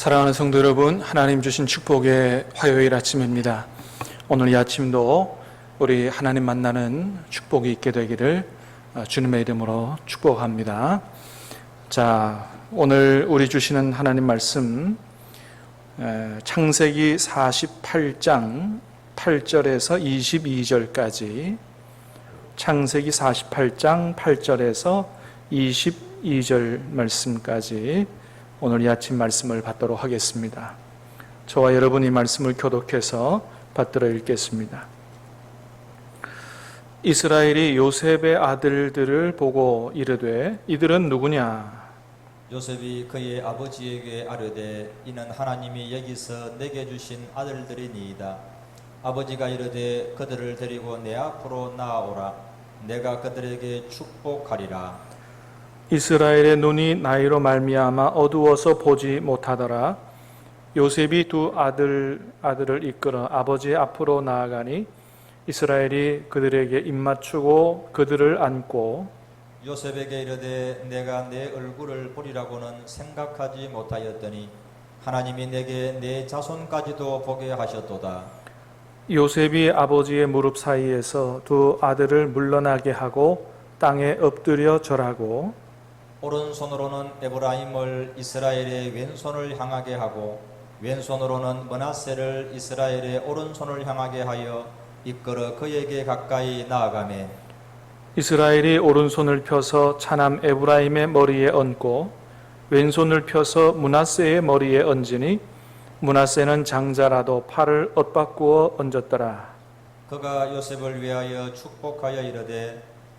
사랑하는 성도 여러분, 하나님 주신 축복의 화요일 아침입니다. 오늘 이 아침도 우리 하나님 만나는 축복이 있게 되기를 어, 주님의 이름으로 축복합니다. 자, 오늘 우리 주시는 하나님 말씀 에, 창세기 48장 8절에서 22절까지 창세기 48장 8절에서 22절 말씀까지 오늘 이 아침 말씀을 받도록 하겠습니다. 저와 여러분이 말씀을 교독해서 받들어 읽겠습니다. 이스라엘이 요셉의 아들들을 보고 이르되 이들은 누구냐? 요셉이 그의 아버지에게 아뢰되 이는 하나님이 여기서 내게 주신 아들들이니이다. 아버지가 이르되 그들을 데리고 내 앞으로 나아오라. 내가 그들에게 축복하리라. 이스라엘의 눈이 나이로 말미암아 어두워서 보지 못하더라. 요셉이 두 아들 아들을 이끌어 아버지 앞으로 나아가니 이스라엘이 그들에게 입맞추고 그들을 안고 요셉에게 이르되 내가 내 얼굴을 보리라고는 생각하지 못하였더니 하나님이 내게 내 자손까지도 보게 하셨도다. 요셉이 아버지의 무릎 사이에서 두 아들을 물러나게 하고 땅에 엎드려 절하고 오른손으로는 에브라임을 이스라엘의 왼손을 향하게 하고 왼손으로는 머나세를 이스라엘의 오른손을 향하게 하여 이끌어 그에게 가까이 나아가매 이스라엘이 오른손을 펴서 차남 에브라임의 머리에 얹고 왼손을 펴서 문하세의 머리에 얹으니 문하세는 장자라도 팔을 엇바꾸어 얹었더라. 그가 요셉을 위하여 축복하여 이르되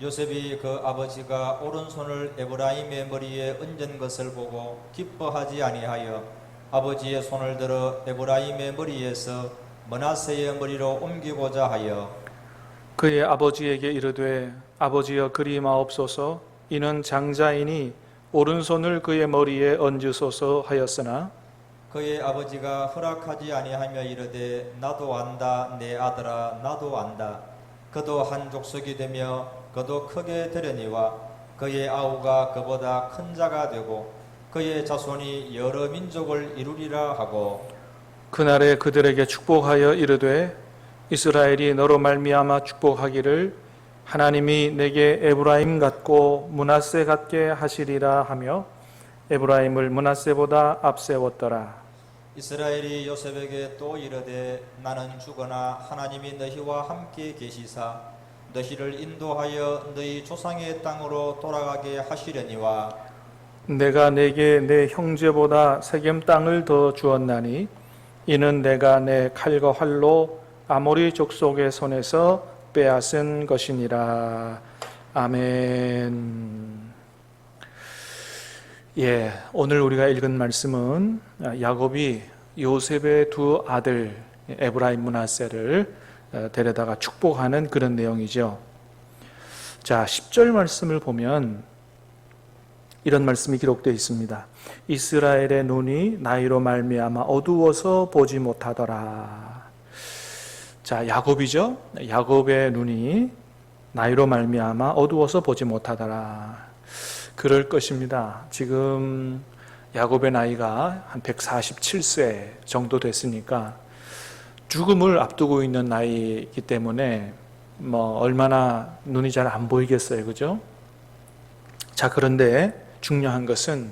요셉이 그 아버지가 오른손을 에브라임의 머리에 얹은 것을 보고 기뻐하지 아니하여 아버지의 손을 들어 에브라임의 머리에서 머나세의 머리로 옮기고자 하여 그의 아버지에게 이르되 아버지여 그리 마옵소서 이는 장자이니 오른손을 그의 머리에 얹으소서 하였으나 그의 아버지가 허락하지 아니하며 이르되 나도 안다 내 아들아 나도 안다. 그도 한 족속이 되며 그도 크게 되려니와 그의 아우가 그보다 큰 자가 되고 그의 자손이 여러 민족을 이루리라 하고 그날에 그들에게 축복하여 이르되 이스라엘이 너로 말미암아 축복하기를 하나님이 내게 에브라임 같고 문하세 같게 하시리라 하며 에브라임을 문하세보다 앞세웠더라. 이스라엘이 요셉에게 또 이르되 나는 죽으나 하나님이 너희와 함께 계시사 너희를 인도하여 너희 조상의 땅으로 돌아가게 하시려니와 내가 내게 내 형제보다 세겜 땅을 더 주었나니 이는 내가 내 칼과 활로 아모리 족속의 손에서 빼앗은 것이니라. 아멘. 예, 오늘 우리가 읽은 말씀은 야곱이 요셉의 두 아들 에브라임 문하세를 어, 데려다가 축복하는 그런 내용이죠. 자, 10절 말씀을 보면 이런 말씀이 기록되어 있습니다. 이스라엘의 눈이 나이로 말미암아 어두워서 보지 못하더라. 자, 야곱이죠. 야곱의 눈이 나이로 말미암아 어두워서 보지 못하더라. 그럴 것입니다. 지금 야곱의 나이가 한 147세 정도 됐으니까 죽음을 앞두고 있는 나이이기 때문에 뭐 얼마나 눈이 잘 안 보이겠어요. 그죠? 자, 그런데 중요한 것은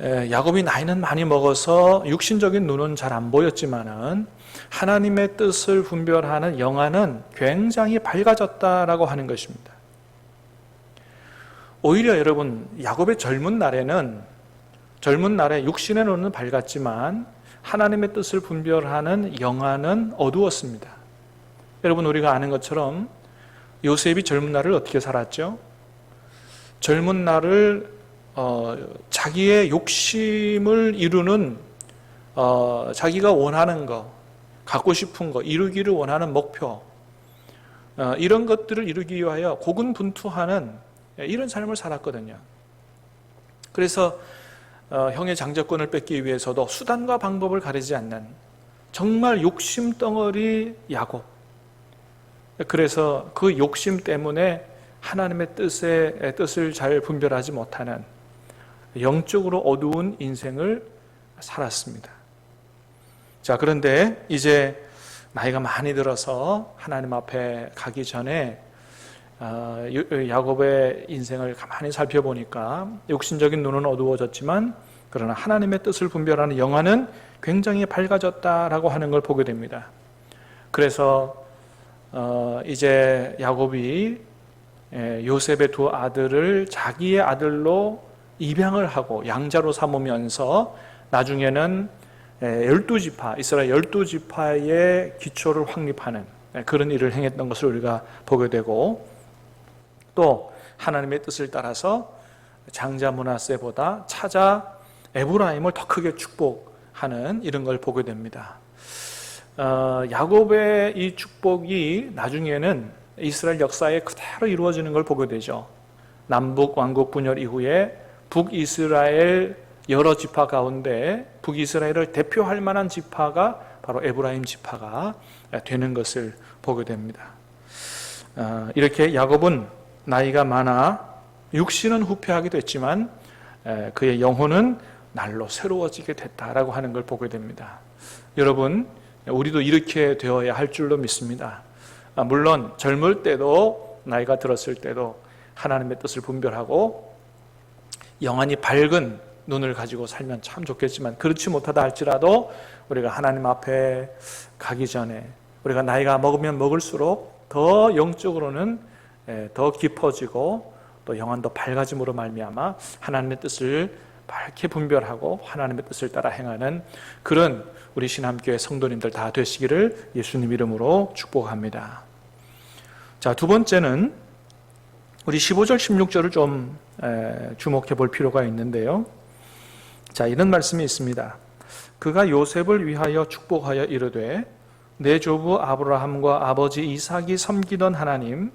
에, 야곱이 나이는 많이 먹어서 육신적인 눈은 잘 안 보였지만은 하나님의 뜻을 분별하는 영안은 굉장히 밝아졌다라고 하는 것입니다. 오히려 여러분 야곱의 젊은 날에는 젊은 날에 육신의 눈은 밝았지만 하나님의 뜻을 분별하는 영안은 어두웠습니다. 여러분 우리가 아는 것처럼 요셉이 젊은 날을 어떻게 살았죠? 젊은 날을 어, 자기의 욕심을 이루는 어, 자기가 원하는 거 갖고 싶은 거, 이루기를 원하는 목표, 어, 이런 것들을 이루기 위하여 고군분투하는 예, 이런 삶을 살았거든요. 그래서 어, 형의 장자권을 뺏기 위해서도 수단과 방법을 가리지 않는 정말 욕심 덩어리 야곱. 그래서 그 욕심 때문에 하나님의 뜻에 뜻을 잘 분별하지 못하는 영적으로 어두운 인생을 살았습니다. 자, 그런데 이제 나이가 많이 들어서 하나님 앞에 가기 전에 어, 야곱의 인생을 가만히 살펴보니까 육신적인 눈은 어두워졌지만 그러나 하나님의 뜻을 분별하는 영화는 굉장히 밝아졌다라고 하는 걸 보게 됩니다. 그래서 어, 이제 야곱이 예, 요셉의 두 아들을 자기의 아들로 입양을 하고 양자로 삼으면서 나중에는 예, 열두 지파 이스라엘 열두 지파의 기초를 확립하는 예, 그런 일을 행했던 것을 우리가 보게 되고 또 하나님의 뜻을 따라서 장자 문하세보다 차자 에브라임을 더 크게 축복하는 이런 걸 보게 됩니다. 어, 야곱의 이 축복이 나중에는 이스라엘 역사에 그대로 이루어지는 걸 보게 되죠. 남북 왕국 분열 이후에 북이스라엘 여러 지파 가운데 북이스라엘을 대표할 만한 지파가 바로 에브라임 지파가 되는 것을 보게 됩니다. 어, 이렇게 야곱은 나이가 많아 육신은 후패하게 됐지만 에, 그의 영혼은 날로 새로워지게 됐다라고 하는 걸 보게 됩니다. 여러분, 우리도 이렇게 되어야 할 줄로 믿습니다. 아, 물론 젊을 때도 나이가 들었을 때도 하나님의 뜻을 분별하고 영원히 밝은 눈을 가지고 살면 참 좋겠지만 그렇지 못하다 할지라도 우리가 하나님 앞에 가기 전에 우리가 나이가 먹으면 먹을수록 더 영적으로는 예, 더 깊어지고 또더 밝아짐으로 말미암아 하나님의 뜻을 밝게 분별하고 하나님의 뜻을 따라 행하는 그런 우리 신함교회 성도님들 다 되시기를 예수님 이름으로 축복합니다. 자, 두 번째는 우리 15절, 16절을 좀 에, 주목해 볼 필요가 있는데요. 자, 이런 말씀이 있습니다. 그가 요셉을 위하여 축복하여 이르되 내 조부 아브라함과 아버지 이삭이 섬기던 하나님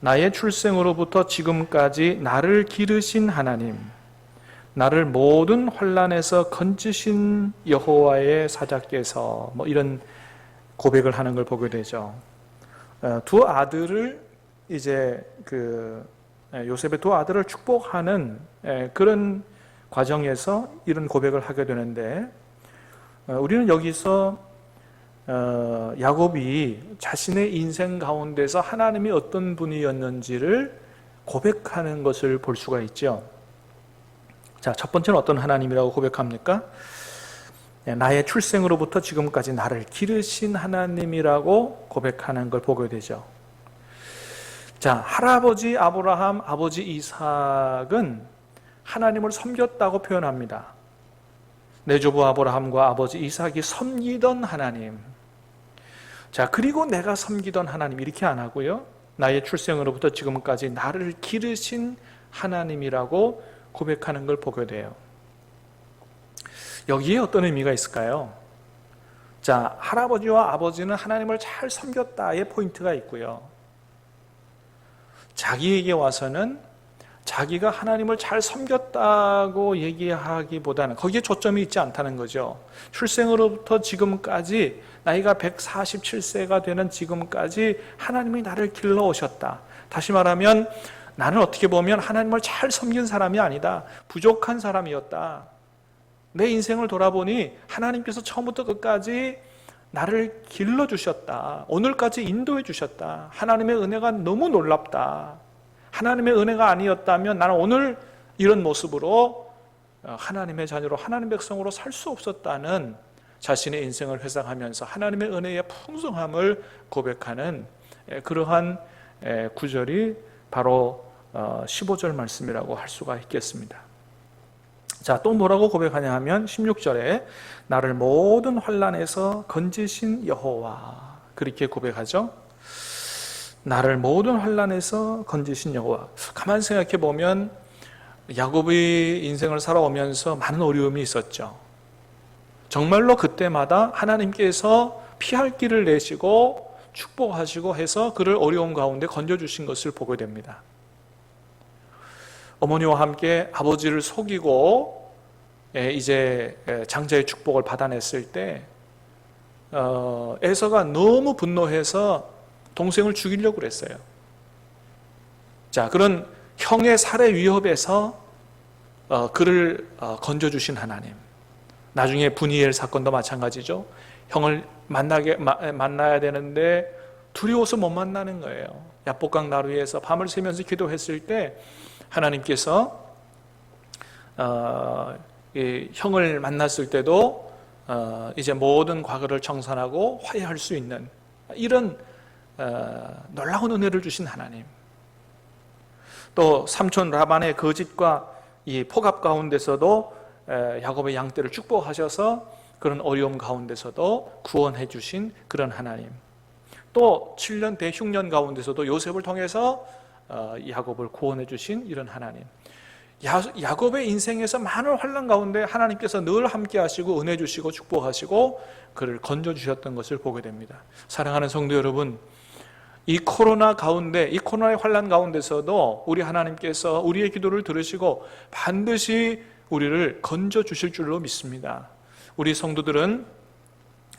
나의 출생으로부터 지금까지 나를 기르신 하나님 나를 모든 환란에서 건지신 여호와의 사자께서 뭐 이런 고백을 하는 걸 보게 되죠. 어, 두 아들을 이제 그 에, 요셉의 두 아들을 축복하는 에, 그런 과정에서 이런 고백을 하게 되는데 어, 우리는 여기서 어, 야곱이 자신의 인생 가운데서 하나님이 어떤 분이었는지를 고백하는 것을 볼 수가 있죠. 자, 첫 번째는 어떤 하나님이라고 고백합니까? 예, 나의 출생으로부터 지금까지 나를 기르신 하나님이라고 고백하는 걸 보게 되죠. 자, 할아버지 아브라함, 아버지 이삭은 하나님을 섬겼다고 표현합니다. 내 조부 아브라함과 아버지 이삭이 섬기던 하나님. 자, 그리고 내가 섬기던 하나님 이렇게 안 하고요. 나의 출생으로부터 지금까지 나를 기르신 하나님이라고 고백하는 걸 보게 돼요. 여기에 어떤 의미가 있을까요? 자, 할아버지와 아버지는 하나님을 잘 섬겼다의 포인트가 있고요. 자기에게 와서는 자기가 하나님을 잘 섬겼다고 얘기하기보다는 거기에 초점이 있지 않다는 거죠. 출생으로부터 지금까지 나이가 147세가 되는 지금까지 하나님이 나를 길러 오셨다. 다시 말하면 나는 어떻게 보면 하나님을 잘 섬긴 사람이 아니다. 부족한 사람이었다. 내 인생을 돌아보니 하나님께서 처음부터 끝까지 나를 길러 주셨다. 오늘까지 인도해 주셨다. 하나님의 은혜가 너무 놀랍다. 하나님의 은혜가 아니었다면 나는 오늘 이런 모습으로 하나님의 자녀로 하나님 백성으로 살 수 없었다는 자신의 인생을 회상하면서 하나님의 은혜의 풍성함을 고백하는 그러한 구절이 바로 15절 말씀이라고 할 수가 있겠습니다. 자, 또 뭐라고 고백하냐 하면 16절에 나를 모든 환란에서 건지신 여호와 그렇게 고백하죠. 나를 모든 환란에서 건지신 여호와. 가만 생각해 보면 야곱의 인생을 살아오면서 많은 어려움이 있었죠. 정말로 그때마다 하나님께서 피할 길을 내시고 축복하시고 해서 그를 어려운 가운데 건져주신 것을 보게 됩니다. 어머니와 함께 아버지를 속이고 예, 이제 예, 장자의 축복을 받아냈을 때 어, 에서가 너무 분노해서 동생을 죽이려고 그랬어요. 자, 그런 형의 살해 위협에서 어, 그를 어, 건져주신 하나님. 나중에 분이엘 사건도 마찬가지죠. 형을 만나게 마- 만나야 되는데 두려워서 못 만나는 거예요. 야복강 나루에서 밤을 새면서 기도했을 때 하나님께서 어, 이 형을 만났을 때도 어, 이제 모든 과거를 청산하고 화해할 수 있는 이런 어, 놀라운 은혜를 주신 하나님. 또 삼촌 라반의 거짓과 이 포갑 가운데서도 에, 야곱의 양떼를 축복하셔서 그런 어려움 가운데서도 구원해 주신 그런 하나님. 또 7년 대흉년 가운데서도 요셉을 통해서 어, 야곱을 구원해 주신 이런 하나님. 야, 야곱의 인생에서 많은 환란 가운데 하나님께서 늘 함께 하시고 은혜 주시고 축복하시고 그를 건져 주셨던 것을 보게 됩니다. 사랑하는 성도 여러분, 이 코로나 가운데 이 코로나의 환란 가운데서도 우리 하나님께서 우리의 기도를 들으시고 반드시 우리를 건져 주실 줄로 믿습니다. 우리 성도들은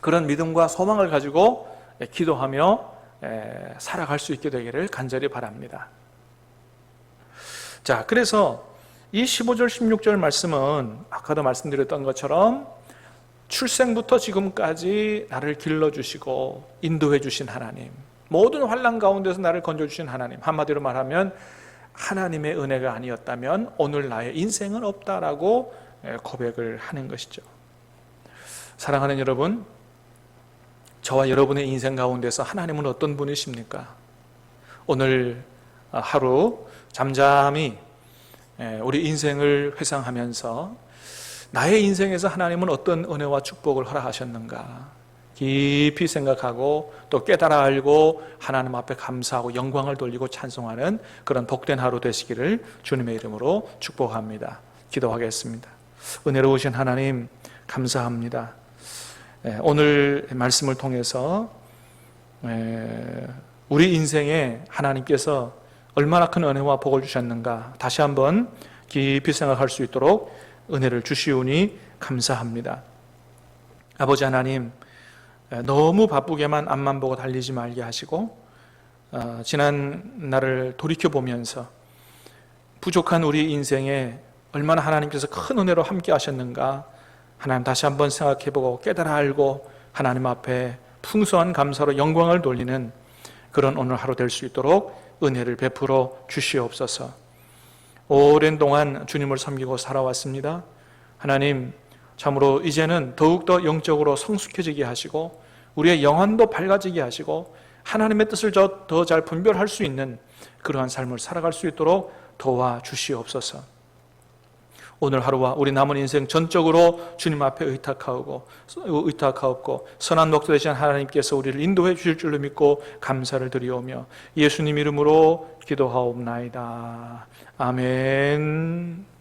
그런 믿음과 소망을 가지고 기도하며 에, 살아갈 수 있게 되기를 간절히 바랍니다. 자, 그래서 이 15절 16절 말씀은 아까도 말씀드렸던 것처럼 출생부터 지금까지 나를 길러 주시고 인도해 주신 하나님, 모든 환란 가운데서 나를 건져 주신 하나님. 한마디로 말하면 하나님의 은혜가 아니었다면 오늘 나의 인생은 없다라고 고백을 하는 것이죠. 사랑하는 여러분, 저와 여러분의 인생 가운데서 하나님은 어떤 분이십니까? 오늘 하루 잠잠히 우리 인생을 회상하면서 나의 인생에서 하나님은 어떤 은혜와 축복을 허락하셨는가? 깊이 생각하고 또 깨달아 알고 하나님 앞에 감사하고 영광을 돌리고 찬송하는 그런 복된 하루 되시기를 주님의 이름으로 축복합니다. 기도하겠습니다. 은혜로우신 하나님 감사합니다. 예, 오늘 말씀을 통해서 예, 우리 인생에 하나님께서 얼마나 큰 은혜와 복을 주셨는가 다시 한번 깊이 생각할 수 있도록 은혜를 주시오니 감사합니다. 아버지 하나님 너무 바쁘게만 앞만 보고 달리지 말게 하시고 어, 지난 날을 돌이켜 보면서 부족한 우리 인생에 얼마나 하나님께서 큰 은혜로 함께 하셨는가 하나님 다시 한번 생각해 보고 깨달아 알고 하나님 앞에 풍성한 감사로 영광을 돌리는 그런 오늘 하루 될 수 있도록 은혜를 베풀어 주시옵소서. 오랜 동안 주님을 섬기고 살아왔습니다. 하나님, 참으로 이제는 더욱더 영적으로 성숙해지게 하시고, 우리의 영혼도 밝아지게 하시고, 하나님의 뜻을 더 잘 분별할 수 있는 그러한 삶을 살아갈 수 있도록 도와 주시옵소서. 오늘 하루와 우리 남은 인생 전적으로 주님 앞에 의탁하고 의탁하옵고 선한 목도 되신 하나님께서 우리를 인도해 주실 줄로 믿고 감사를 드리오며 예수님 이름으로 기도하옵나이다. 아멘.